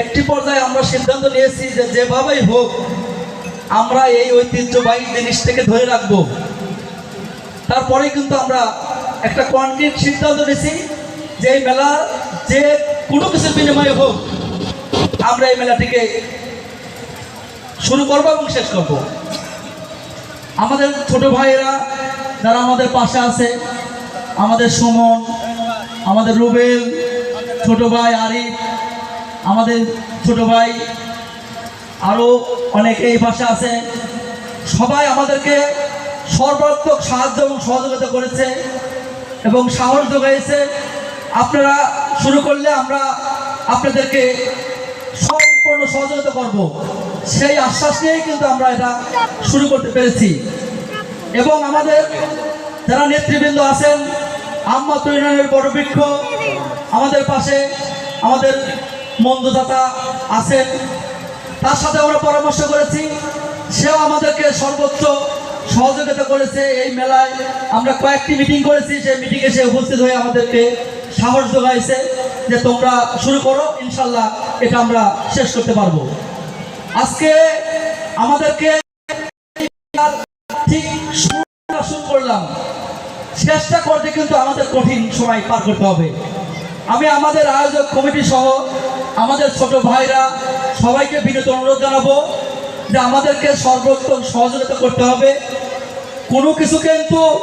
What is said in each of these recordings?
একটি পর্যায়ে আমরা সিদ্ধান্ত নিয়েছি যে যেভাবেই হোক, আমরা এই ঐতিহ্যবাহী জিনিস থেকে ধরে রাখব। তারপরে কিন্তু আমরা একটা কনক্রিট সিদ্ধান্ত নিয়েছি যে এই মেলা যে কোনো কিছুর বিনিময়ে হোক, আমরা এই মেলাটিকে শুরু করব এবং শেষ করব। আমাদের ছোট ভাইয়েরা, যারা আমাদের পাশে আছে, আমাদের সুমন, আমাদের রুবেল, ছোট ভাই আরিফ আমাদের ছোট ভাই আরও অনেকে এই পাশে আছে। সবাই আমাদেরকে সর্বাত্মক সাহায্য এবং সহযোগিতা করেছে এবং সাহস যোগাইছে। আপনারা শুরু করলে আমরা আপনাদেরকে সম্পূর্ণ সহযোগিতা করব। সেই আশ্বাস নিয়েই কিন্তু আমরা এটা শুরু করতে পেরেছি। এবং আমাদের যারা নেতৃবৃন্দ আছেন, আম্মা তৈরানের বড় বৃক্ষ, আমাদের পাশে আমাদের মন্দদাতা আছেন। তার সাথে আমরা পরামর্শ করেছি, সেও আমাদেরকে সর্বোচ্চ সহযোগিতা করেছে এই মেলায়। আমরা কয়েকটি মিটিং করেছি, সেই মিটিংয়ে সে উপস্থিত হয়ে আমাদেরকে সাহস যোগাইছে যে তোমরা শুরু করো, ইনশাল্লাহ এটা আমরা শেষ করতে পারব। আজকে আমাদেরকে ঠিক শুরু করলাম। শেষটা করতে কিন্তু আমাদের কঠিন সময় পার করতে হবে। আমি আমাদের আয়োজক কমিটি সহ আমাদের ছোট ভাইরা, সবাইকে বিনীত অনুরোধ জানাব যে আমাদেরকে সর্বোত্তম সহযোগিতা করতে হবে। কোনো কিছু কিন্তু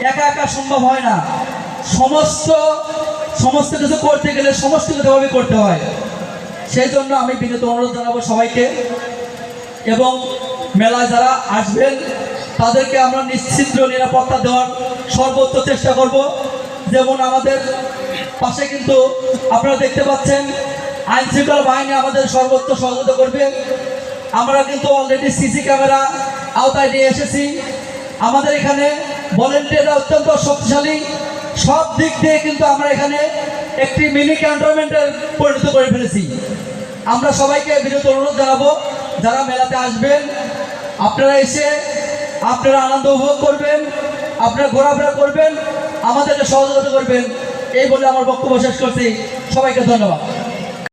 একা একা সম্ভব হয় না। সমস্ত সমস্ত কিছু করতে গেলে সমস্ত সমষ্টিগতভাবে করতে হয়। সেই জন্য আমি বিনীত অনুরোধ জানাব সবাইকে। এবং মেলায় যারা আসবেন, তাদেরকে আমরা নিশ্চিত নিরাপত্তা দেওয়ার সর্বোচ্চ চেষ্টা করব। যেমন আমাদের পাশে কিন্তু আপনারা দেখতে পাচ্ছেন আইন শৃঙ্খলা বাহিনী আমাদের সর্বোচ্চ সহযোগিতা করবে। আমরা কিন্তু অলরেডি সিসি ক্যামেরা আওতায় নিয়ে এসেছি। আমাদের এখানে ভলেন্টিয়াররা অত্যন্ত শক্তিশালী। সব দিক দিয়ে কিন্তু আমরা এখানে একটি মিনি ক্যান্টনমেন্টের পরিণত করে ফেলেছি। আমরা সবাইকে বিরত অনুরোধ জানাব, যারা মেলাতে আসবেন, আপনারা এসে আপনারা আনন্দ উপভোগ করবেন, আপনারা ঘোরাফেরা করবেন, আমাদেরকে সহযোগিতা করবেন। এই বলে আমার বক্তব্য শেষ করছি। সবাইকে ধন্যবাদ।